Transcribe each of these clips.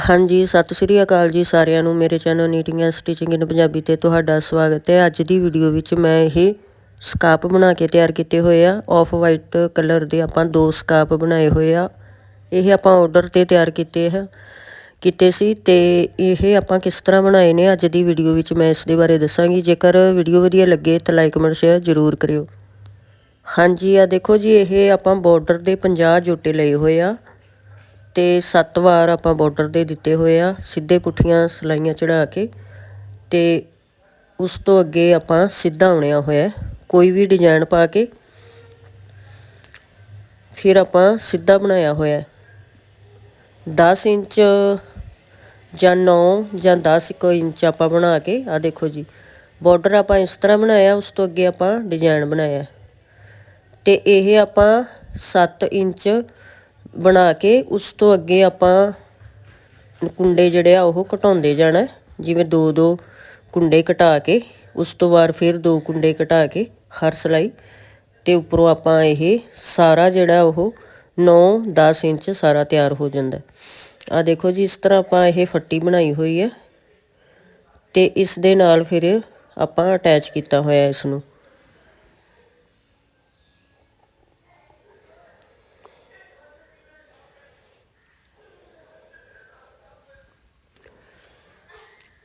ਹਾਂਜੀ, ਸਤਿ ਸ੍ਰੀ ਅਕਾਲ ਜੀ ਸਾਰਿਆਂ ਨੂੰ। ਮੇਰੇ channel knitting and stitching in Punjabi ਤੇ ਤੁਹਾਡਾ ਸਵਾਗਤ ਹੈ। ਅੱਜ ਦੀ ਵੀਡੀਓ ਵਿੱਚ ਮੈਂ ਇਹ ਸਕਾਪ ਬਣਾ ਕੇ ਤਿਆਰ ਕੀਤੇ ਹੋਏ ਆ। ਆਫ ਵਾਈਟ ਕਲਰ ਦੇ ਆਪਾਂ ਦੋ ਸਕਾਪ ਬਣਾਏ ਹੋਏ ਆ। ਇਹ ਆਪਾਂ ਆਰਡਰ ਤੇ ਤਿਆਰ ਕੀਤੇ ਹੈ ਕੀਤੇ ਸੀ ਤੇ ਇਹ ਆਪਾਂ ਕਿਸ ਤਰ੍ਹਾਂ ਬਣਾਏ ਨੇ ਅੱਜ ਦੀ ਵੀਡੀਓ ਵਿੱਚ ਮੈਂ ਇਸ ਦੇ ਬਾਰੇ ਦੱਸਾਂਗੀ। ਜੇਕਰ ਵੀਡੀਓ ਵਧੀਆ ਲੱਗੇ ਤਾਂ ਲਾਈਕ, ਕਮੈਂਟ, ਸ਼ੇਅਰ ਜ਼ਰੂਰ ਕਰਿਓ। ਹਾਂਜੀ, ਆ ਦੇਖੋ ਜੀ, ਇਹ ਆਪਾਂ ਬਾਰਡਰ ਦੇ 50 ਜੋਟੇ ਲਏ ਹੋਏ ਆ। ਤੇ 7 ਵਾਰ ਆਪਾਂ ਬਾਰਡਰ ਦੇ ਦਿੱਤੇ ਹੋਏ ਆ, ਸਿੱਧੇ ਪੁੱਠੀਆਂ ਸਲਾਈਆਂ ਚੜਾ ਕੇ ਤੇ ਉਸ ਤੋਂ ਅੱਗੇ ਆਪਾਂ ਸਿੱਧਾ ਆਉਣਿਆ ਹੋਇਆ ਕੋਈ ਵੀ ਡਿਜ਼ਾਈਨ ਪਾ ਕੇ। ਫਿਰ ਆਪਾਂ ਸਿੱਧਾ ਬਣਾਇਆ ਹੋਇਆ 10 ਇੰਚ ਜਾਂ 9 ਜਾਂ 10 ਕੋ ਇੰਚ ਆਪਾਂ ਬਣਾ ਕੇ ਆ ਦੇਖੋ ਜੀ ਬਾਰਡਰ ਆਪਾਂ ਇਸ ਤਰ੍ਹਾਂ ਬਣਾਇਆ, ਉਸ ਤੋਂ ਅੱਗੇ ਆਪਾਂ ਡਿਜ਼ਾਈਨ ਬਣਾਇਆ ਤੇ ਇਹ ਆਪਾਂ 7 ਇੰਚ ਬਣਾ ਕੇ ਉਸ ਤੋਂ ਅੱਗੇ ਆਪਾਂ ਕੁੰਡੇ ਜਿਹੜੇ ਆ, ਉਹ ਘਟਾਉਂਦੇ ਜਾਣਾ। ਜਿਵੇਂ ਦੋ ਦੋ ਕੁੰਡੇ ਘਟਾ ਕੇ, ਉਸ ਤੋਂ ਬਾਅਦ ਫਿਰ ਦੋ ਕੁੰਡੇ ਘਟਾ ਕੇ ਹਰ ਸਲਾਈ। ਤੇ ਉੱਪਰੋਂ ਆਪਾਂ ਇਹ ਸਾਰਾ ਜਿਹੜਾ ਉਹ 9-10 ਇੰਚ ਸਾਰਾ ਤਿਆਰ ਹੋ ਜਾਂਦਾ। ਆ ਦੇਖੋ ਜੀ, ਇਸ ਤਰ੍ਹਾਂ ਆਪਾਂ ਇਹ ਫੱਟੀ ਬਣਾਈ ਹੋਈ ਹੈ। ਤੇ ਇਸ ਦੇ ਨਾਲ ਫਿਰ ਆਪਾਂ ਅਟੈਚ ਕੀਤਾ ਹੋਇਆ ਇਸ ਨੂੰ।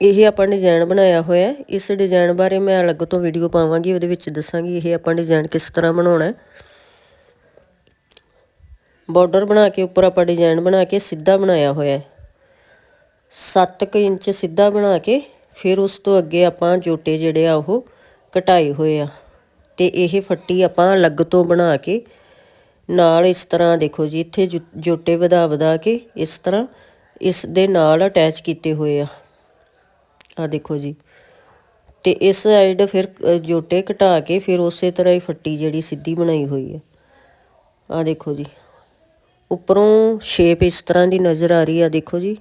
ਇਹ ਆਪਾਂ ਡਿਜ਼ਾਈਨ ਬਣਾਇਆ ਹੋਇਆ ਇਸ ਡਿਜ਼ਾਈਨ ਬਾਰੇ ਮੈਂ ਅਲੱਗ ਤੋਂ ਵੀਡੀਓ ਪਾਵਾਂਗੀ, ਉਹਦੇ ਵਿੱਚ ਦੱਸਾਂਗੀ ਇਹ ਆਪਾਂ ਡਿਜ਼ਾਈਨ ਕਿਸ ਤਰ੍ਹਾਂ ਬਣਾਉਣਾ ਹੈ। ਬਾਰਡਰ ਬਣਾ ਕੇ ਉੱਪਰ ਆਪਾਂ ਡਿਜ਼ਾਈਨ ਬਣਾ ਕੇ ਸਿੱਧਾ ਬਣਾਇਆ ਹੋਇਆ ਹੈ। 7 ਇੰਚ ਸਿੱਧਾ ਬਣਾ ਕੇ ਫਿਰ ਉਸ ਤੋਂ ਅੱਗੇ ਆਪਾਂ ਜੋਟੇ ਜਿਹੜੇ ਆ ਉਹ ਕਟਾਏ ਹੋਏ ਆ। ਤੇ ਇਹ ਫੱਟੀ ਆਪਾਂ ਅਲੱਗ ਤੋਂ ਬਣਾ ਕੇ ਨਾਲ ਇਸ ਤਰ੍ਹਾਂ ਦੇਖੋ ਜੀ, ਇੱਥੇ ਜੋਟੇ ਵਧਾ ਵਧਾ ਕੇ ਇਸ ਤਰ੍ਹਾਂ ਇਸ ਦੇ ਨਾਲ ਅਟੈਚ ਕੀਤੇ ਹੋਏ ਆ। ਆ ਦੇਖੋ ਜੀ। ਤੇ ਇਸ ਸਾਈਡ ਫਿਰ ਜੋਟੇ ਘਟਾ ਕੇ ਫਿਰ ਉਸੇ ਤਰ੍ਹਾਂ ਹੀ ਫੱਟੀ ਜਿਹੜੀ ਸਿੱਧੀ ਬਣਾਈ ਹੋਈ ਹੈ। ਆ ਦੇਖੋ ਜੀ। ਉੱਪਰੋਂ ਸ਼ੇਪ ਇਸ ਤਰ੍ਹਾਂ ਦੀ ਨਜ਼ਰ ਆ ਰਹੀ ਆ, ਦੇਖੋ ਜੀ।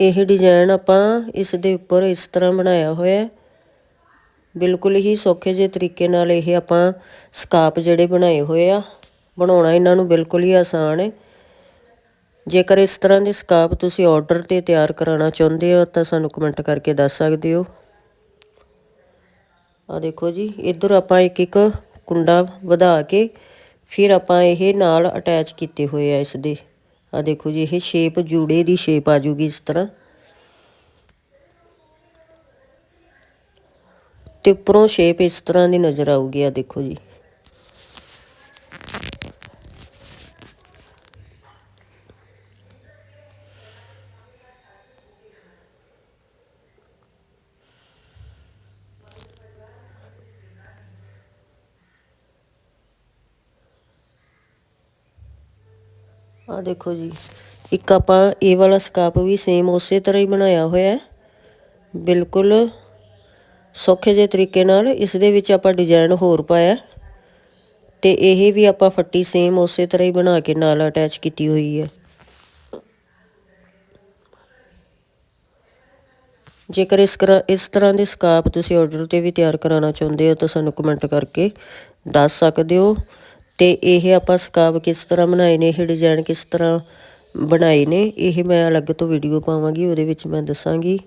ਇਹ ਡਿਜ਼ਾਈਨ ਆਪਾਂ ਇਸ ਦੇ ਉੱਪਰ ਇਸ ਤਰ੍ਹਾਂ ਬਣਾਇਆ ਹੋਇਆ ਬਿਲਕੁਲ ਹੀ ਸੌਖੇ ਜਿਹੇ ਤਰੀਕੇ ਨਾਲ ਇਹ ਆਪਾਂ ਸਕਾਪ ਜਿਹੜੇ ਬਣਾਏ ਹੋਏ ਆ, ਬਣਾਉਣਾ ਇਹਨਾਂ ਨੂੰ ਬਿਲਕੁਲ ਹੀ ਆਸਾਨ ਹੈ। ਜੇਕਰ ਇਸ ਤਰ੍ਹਾਂ ਦੇ ਸਕਾਪ ਤੁਸੀਂ ਆਰਡਰ ਤੇ ਤਿਆਰ ਕਰਾਉਣਾ ਚਾਹੁੰਦੇ ਹੋ, ਤਾਂ ਸਾਨੂੰ ਕਮੈਂਟ ਕਰਕੇ ਦੱਸ ਸਕਦੇ ਹੋ। ਆ ਦੇਖੋ ਜੀ, ਇਧਰ ਆਪਾਂ ਇੱਕ ਇੱਕ ਕੁੰਡਾ ਵਧਾ ਕੇ ਫਿਰ ਆਪਾਂ ਇਹ ਨਾਲ ਅਟੈਚ ਕੀਤੇ ਹੋਏ ਆ ਇਸ ਦੇ। ਆ ਦੇਖੋ ਜੀ, ਇਹ ਸ਼ੇਪ ਜੂੜੇ ਦੀ ਸ਼ੇਪ ਆ ਜੂਗੀ ਇਸ ਤਰ੍ਹਾਂ। ਤੇ ਉੱਪਰੋਂ ਸ਼ੇਪ ਇਸ ਤਰ੍ਹਾਂ ਦੀ ਨਜ਼ਰ ਆਊਗੀ ਆ ਦੇਖੋ ਜੀ। ਆ ਦੇਖੋ ਜੀ, ਇੱਕ ਆਪਾਂ ਇਹ ਵਾਲਾ ਸਕਾਪ ਵੀ ਸੇਮ ਉਸੇ ਤਰ੍ਹਾਂ ਹੀ ਬਣਾਇਆ ਹੋਇਆ ਹੈ। ਬਿਲਕੁਲ ਸੌਖੇ ਜਿਹੇ ਤਰੀਕੇ ਨਾਲ ਇਸ ਦੇ ਵਿੱਚ ਆਪਾਂ ਡਿਜ਼ਾਈਨ ਹੋਰ ਪਾਇਆ ਤੇ ਇਹ ਵੀ ਆਪਾਂ ਫੱਟੀ ਸੇਮ ਉਸੇ ਤਰ੍ਹਾਂ ਹੀ ਬਣਾ ਕੇ ਨਾਲ ਅਟੈਚ ਕੀਤੀ ਹੋਈ ਹੈ। ਜੇਕਰ ਇਸ ਇਸ ਤਰ੍ਹਾਂ ਦੇ ਸਕਾਪ ਤੁਸੀਂ ਆਰਡਰ ਤੇ ਵੀ ਤਿਆਰ ਕਰਾਉਣਾ ਚਾਹੁੰਦੇ ਹੋ ਤਾਂ ਸਾਨੂੰ ਕਮੈਂਟ ਕਰਕੇ ਦੱਸ ਸਕਦੇ ਹੋ ਤੇ ਇਹ ਆਪਾਂ ਸਕਾਪ ਕਿਸ ਤਰ੍ਹਾਂ ਬਣਾਏ ਨੇ, ਇਹ ਡਿਜ਼ਾਈਨ ਕਿਸ ਤਰ੍ਹਾਂ ਬਣਾਏ ਨੇ, ਇਹ ਮੈਂ ਅਲੱਗ ਤੋਂ ਵੀਡੀਓ ਪਾਵਾਂਗੀ, ਉਹਦੇ ਵਿੱਚ ਮੈਂ ਦੱਸਾਂਗੀ।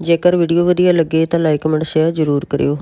ਜੇਕਰ ਵੀਡੀਓ ਵਧੀਆ ਲੱਗੇ ਤਾਂ ਲਾਈਕ ਕਮੈਂਟ ਸ਼ੇਅਰ ਜ਼ਰੂਰ ਕਰਿਓ।